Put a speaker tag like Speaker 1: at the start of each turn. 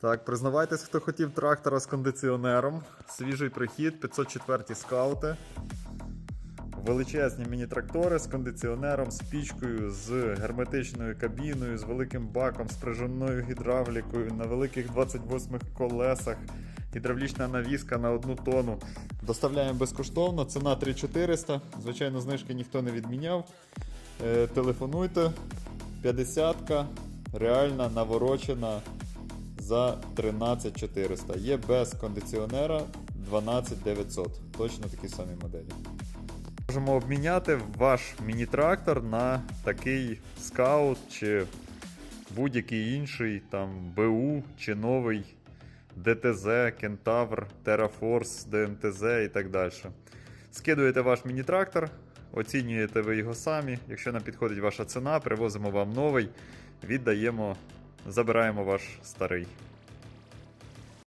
Speaker 1: Так, признавайтесь, хто хотів трактора з кондиціонером. Свіжий прихід, 504 скаути. Величезні міні-трактори з кондиціонером, з пічкою, з герметичною кабіною, з великим баком, з прижимною гідравлікою, на великих 28 колесах, гідравлічна навіска на одну тону. Доставляємо безкоштовно, ціна 3400. Звичайно, знижки ніхто не відміняв. Е, телефонуйте. 50-ка, реальна, наворочена за 13400. Є без кондиціонера 12900. Точно такі самі моделі. Можемо обміняти ваш міні-трактор на такий скаут чи будь-який інший там БУ чи новий ДТЗ, Кентавр, Terraforce, ДМТЗ і так далі. Скидуєте ваш міні-трактор, оцінюєте ви його самі. Якщо нам підходить ваша ціна, привозимо вам новий, віддаємо, забираємо ваш старий.